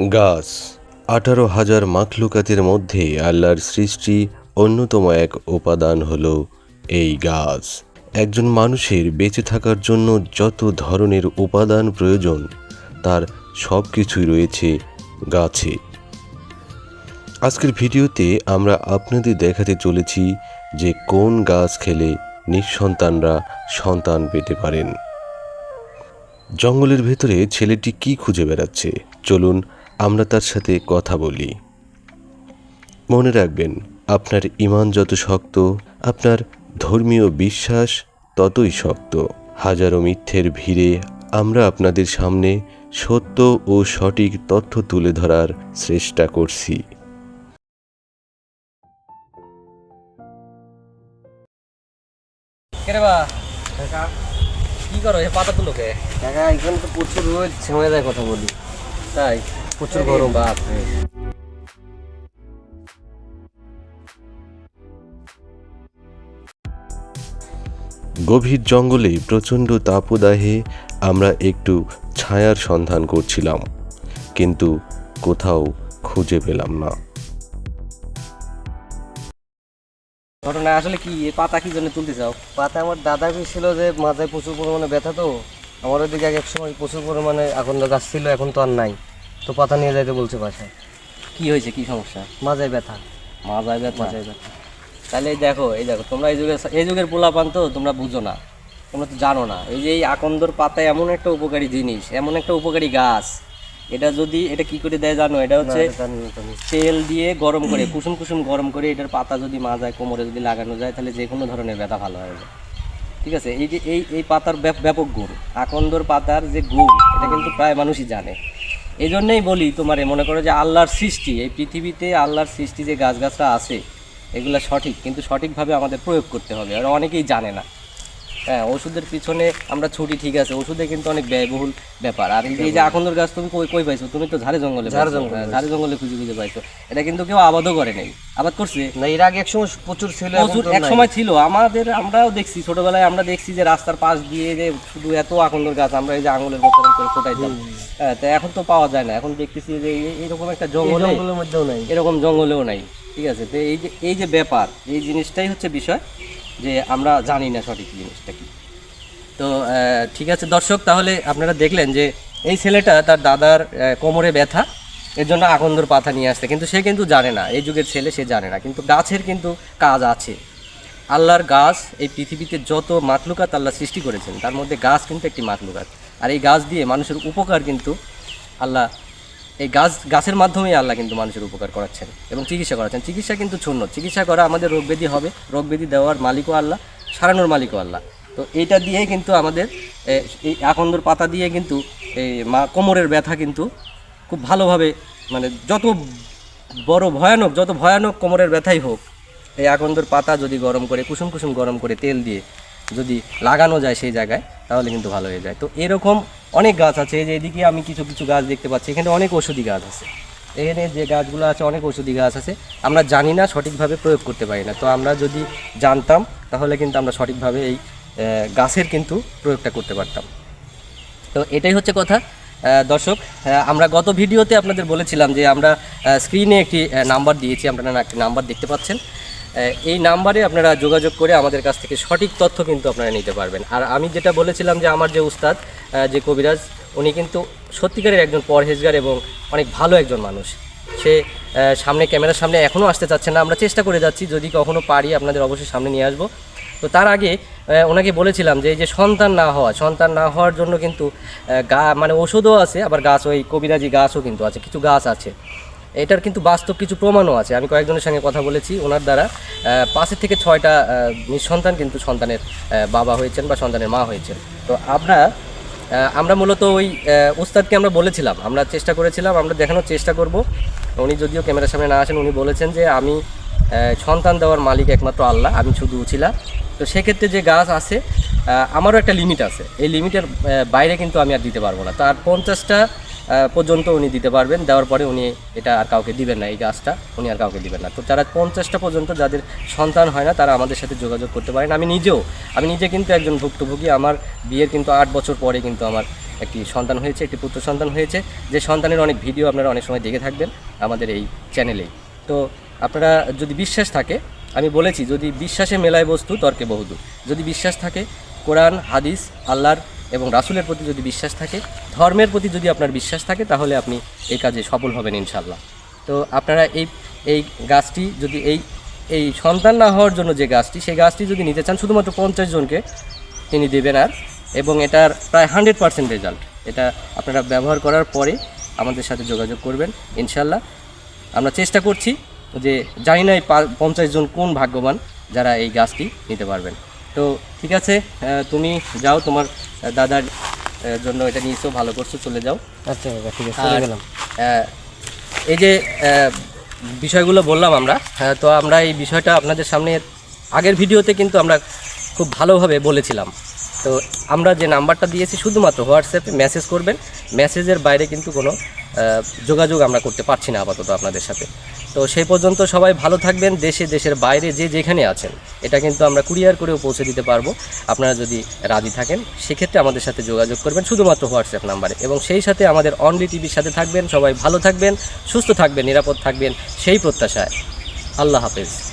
গাছ। আঠারো হাজার মাখলুকাতের মধ্যে আল্লাহর সৃষ্টি অন্যতম এক উপাদান হলো এই গাছ। একজন মানুষের বেঁচে থাকার জন্য যত ধরনের উপাদান প্রয়োজন, তার সব কিছুই রয়েছে গাছে। আজকের ভিডিওতে আমরা আপনাদের দেখাতে চলেছি যে কোন গাছ খেলে নিঃসন্তানরা সন্তান পেতে পারেন। জঙ্গলের ভেতরে ছেলেটি কি খুঁজে বেড়াচ্ছে? চলুন আমরা তার সাথে কথা বলি। মনে রাখবেন আপনার ইমান যত শক্ত আপনার ধর্মীয় বিশ্বাস ততই শক্ত। হাজারো মিথ্যের ভিড়ে আমরা আপনাদের সামনে সত্য ও সঠিক তথ্য তুলে ধরার চেষ্টা করছি। কি করো এ পাতা তুলো কে? কাকা এখানে তো প্রচুর দেয় কথা বলি। তাই? প্রচুর গরম। বাপ গভীর জঙ্গলে প্রচণ্ড তাপদাহে আমরা একটু ছায়ার সন্ধান করছিলাম কিন্তু কোথাও খুঁজে পেলাম না। ঘটনা আসলে কি? এ পাতা কি জন্য তুলতে চাও? পাতা আমার দাদা ছিল যে মাথায় প্রচুর পরিমাণে ব্যথা তো। আমার ওইদিকে এক সময় প্রচুর পরিমাণে এখন গাছ ছিল এখন তো আর নাই। তো পাতা নিয়ে যাইতে বলছে বাসায়। কি হয়েছে? কি সমস্যা? মাজায় ব্যথা। মাজায় ব্যথা? মাজায় ব্যথা। তাহলে এই দেখো এই দেখো তোমরা এই যুগের এই যুগের পোলাপান তো তোমরা বুঝো না। তোমরা তো জানো না। এই যে এই আকন্দর পাতা এমন একটা উপকারী জিনিস এমন একটা উপকারী গাছ। এটা যদি এটা কি করে দেয় জানো? এটা হচ্ছে। তেল দিয়ে গরম করে কুসুম কুসুম গরম করে এটার পাতা যদি মাজায় কোমরে যদি লাগানো যায় তাহলে যে কোনো ধরনের ব্যথা ভালো হয়ে যায় ঠিক আছে? এই যে এই এই পাতার ব্যাপক গুণ। আকন্দর পাতার যে গুণ এটা কিন্তু প্রায় মানুষই জানে। এই জন্যেই বলি তোমারে, মনে করো যে আল্লাহর সৃষ্টি, এই পৃথিবীতে আল্লাহর সৃষ্টি যে গাছগাছরা আছে, এগুলো সঠিক, কিন্তু সঠিকভাবে আমাদের প্রয়োগ করতে হবে, আর অনেকেই জানে না। হ্যাঁ ওষুধের পিছনে আমরা ছুটি ঠিক আছে ওষুধে কিন্তু অনেক ব্যয়বহুল ব্যাপার। আর এই যে আকন্দর গাছ তুমি কই কই পাইছো? তুমি তো ঝাড়ে জঙ্গলে ঝাড়ে জঙ্গলে ঝাড়ে জঙ্গলে খুঁজে খুঁজে পাইছো। এটা কিন্তু কেউ আবাদও করে নাই। আবাদ করছে? না এর আগে এক সময় প্রচুর ছিল প্রচুর এক সময় ছিল। আমাদের আমরাও দেখছি ছোটবেলায় আমরা দেখছি যে রাস্তার পাশ দিয়ে যে শুধু এত আকন্দর গাছ আমরা এই যে আঙুলের মতন করে ফোটাইতাম। হ্যাঁ তো এখন তো পাওয়া যায় না। এখন দেখতেছি যে এইরকম একটা জঙ্গলে জঙ্গলের মধ্যেও নাই। এরকম জঙ্গলেও নাই। ঠিক আছে তো এই যে এই যে ব্যাপার এই জিনিসটাই হচ্ছে বিষয়। যে আমরা জানি না সঠিক জিনিসটা কি। তো ঠিক আছে দর্শক, তাহলে আপনারা দেখলেন যে এই ছেলেটা তার দাদার কোমরে ব্যথা, এর জন্য আকন্দর পাতা নিয়ে আসতে কিন্তু সে কিন্তু জানে না, এই যুগের ছেলে সে জানে না। কিন্তু গাছের কিন্তু কাজ আছে। আল্লাহর গাছ, এই পৃথিবীতে যত মাতলুকাত আল্লাহ সৃষ্টি করেছেন, তার মধ্যে গাছ কিন্তু একটি মাতলুকাত আর এই গাছ দিয়ে মানুষের উপকার কিন্তু আল্লাহ এই গাছ, গাছের মাধ্যমেই আল্লাহ কিন্তু মানুষের উপকার করাচ্ছেন এবং চিকিৎসা করাচ্ছেন। চিকিৎসা কিন্তু শূন্য। চিকিৎসা করা আমাদের রোগ ব্যাধি হবে। রোগ ব্যাধি দেওয়ার মালিকও আল্লাহ, সারানোর মালিকও আল্লাহ। তো এইটা দিয়েই কিন্তু আমাদের এই আকন্দর পাতা দিয়ে কিন্তু এই মা কোমরের ব্যথা কিন্তু খুব ভালোভাবে মানে যত বড় ভয়ানক, যত ভয়ানক কোমরের ব্যথাই হোক, এই আকন্দর পাতা যদি গরম করে, কুসুম কুসুম গরম করে তেল দিয়ে যদি লাগানো যায় সেই জায়গায়, তাহলে কিন্তু ভালো হয়ে যায়। তো এরকম অনেক গাছ আছে যে এদিকে আমি কিছু কিছু গাছ দেখতে পাচ্ছি, এখানে অনেক ওষুধি গাছ আছে। এখানে যে গাছগুলো আছে, অনেক ওষুধি গাছ আছে। আমরা জানি না সঠিকভাবে প্রয়োগ করতে পারি না, তো আমরা যদি জানতাম, তাহলে কিন্তু আমরা সঠিকভাবে এই গাছের কিন্তু প্রয়োগটা করতে পারতাম। তো এটাই হচ্ছে কথা। দর্শক আমরা গত ভিডিওতে আপনাদের বলেছিলাম যে আমরা স্ক্রিনে একটি নাম্বার দিয়েছি, আপনারা নাম্বার দেখতে পাচ্ছেন। এই নাম্বারে আপনারা যোগাযোগ করে আমাদের কাছ থেকে সঠিক তথ্য কিন্তু আপনারা নিতে পারবেন। আর আমি যেটা বলেছিলাম যে আমার যে উস্তাদ যে কবিরাজ, উনি কিন্তু সত্যিকারের একজন পরহেজগার এবং অনেক ভালো একজন মানুষ। সে সামনে ক্যামেরার সামনে এখনও আসতে চাচ্ছে না। আমরা চেষ্টা করে যাচ্ছি, যদি কখনো পারি আপনাদের অবশ্যই সামনে নিয়ে আসব। তো তার আগে ওনাকে বলেছিলাম যে এই যে সন্তান না হওয়া, সন্তান না হওয়ার জন্য কিন্তু গা মানে ওষুধও আছে, আবার গাছ, ওই কবিরাজি গাছও কিন্তু আছে, কিছু গাছ আছে। এটার কিন্তু বাস্তব কিছু প্রমাণও আছে। আমি কয়েকজনের সঙ্গে কথা বলেছি ওনার দ্বারা পাঁচের থেকে ছয়টা নিঃসন্তান কিন্তু সন্তানের বাবা হয়েছেন বা সন্তানের মা হয়েছেন। তো আমরা আমরা মূলত ওই আহ, উস্তাদকে আমরা বলেছিলাম আমরা চেষ্টা করেছিলাম আমরা দেখানোর চেষ্টা করব। উনি যদিও ক্যামেরার সামনে না আসেন উনি বলেছেন যে আমি সন্তান দেওয়ার মালিক একমাত্র আল্লাহ আমি শুধু উছিলা তো সেক্ষেত্রে যে গাছ আছে আমারও একটা লিমিট আছে। এই লিমিটের বাইরে কিন্তু আমি আর দিতে পারব না। তার পঞ্চাশটা পর্যন্ত উনি দিতে পারবেন। দেওয়ার পরে উনি এটা আর কাউকে দিবেন না, এই গাছটা উনি আর কাউকে দিবেন না। তো যারা পঞ্চাশটা পর্যন্ত যাদের সন্তান হয় না, তারা আমাদের সাথে যোগাযোগ করতে পারেন। আমি নিজেও, আমি নিজে কিন্তু একজন ভুক্তভোগী। আমার বিয়ের কিন্তু আট বছর পরে কিন্তু আমার একটি সন্তান হয়েছে, একটি পুত্র সন্তান হয়েছে। যে সন্তানের অনেক ভিডিও আপনারা অনেক সময় দেখে থাকবেন আমাদের এই চ্যানেলেই তো আপনারা যদি বিশ্বাস থাকে, আমি বলেছি, যদি বিশ্বাসে মেলায় বস্তু, তর্কে বহুদূর। যদি বিশ্বাস থাকে কোরআন, হাদিস, আল্লাহর এবং রাসুলের প্রতি যদি বিশ্বাস থাকে, ধর্মের প্রতি যদি আপনার বিশ্বাস থাকে, তাহলে আপনি এই কাজে সফল হবেন ইনশাল্লাহ তো আপনারা এই এই গাছটি যদি এই এই সন্তান না হওয়ার জন্য যে গাছটি, সেই গাছটি যদি নিতে চান, শুধুমাত্র পঞ্চাশ জনকে তিনি দেবেন আর, এবং এটার প্রায় হান্ড্রেড পার্সেন্ট রেজাল্ট। এটা আপনারা ব্যবহার করার পরে আমাদের সাথে যোগাযোগ করবেন ইনশাল্লাহ আমরা চেষ্টা করছি যে জানি না এই পঞ্চাশ জন কোন ভাগ্যবান যারা এই গাছটি নিতে পারবেন। তো ঠিক আছে তুমি যাও তোমার দাদার জন্য এটা নিয়েছো ভালো করছ চলে যাও। আচ্ছা ঠিক আছে চলে গেলাম। এই যে বিষয়গুলো বললাম আমরা তো আমরা এই বিষয়টা আপনাদের সামনে আগের ভিডিওতে কিন্তু আমরা খুব ভালোভাবে বলেছিলাম। তো আমরা যে নাম্বারটা দিয়েছি শুধুমাত্র হোয়াটসঅ্যাপে মেসেজ করবেন। মেসেজের বাইরে কিন্তু কোনো যোগাযোগ আমরা করতে পারছি না আপাতত আপনাদের সাথে। তো সেই পর্যন্ত সবাই ভালো থাকবেন, দেশে, দেশের বাইরে যে যেখানে আছেন, এটা কিন্তু আমরা কুরিয়ার করেও পৌঁছে দিতে পারব। আপনারা যদি রাজি থাকেন, সেক্ষেত্রে আমাদের সাথে যোগাযোগ করবেন, শুধুমাত্র হোয়াটসঅ্যাপ নাম্বারে। এবং সেই সাথে আমাদের অনলি টিভির সাথে থাকবেন, সবাই ভালো থাকবেন, সুস্থ থাকবেন, নিরাপদ থাকবেন, সেই প্রত্যাশায়। আল্লাহ হাফেজ।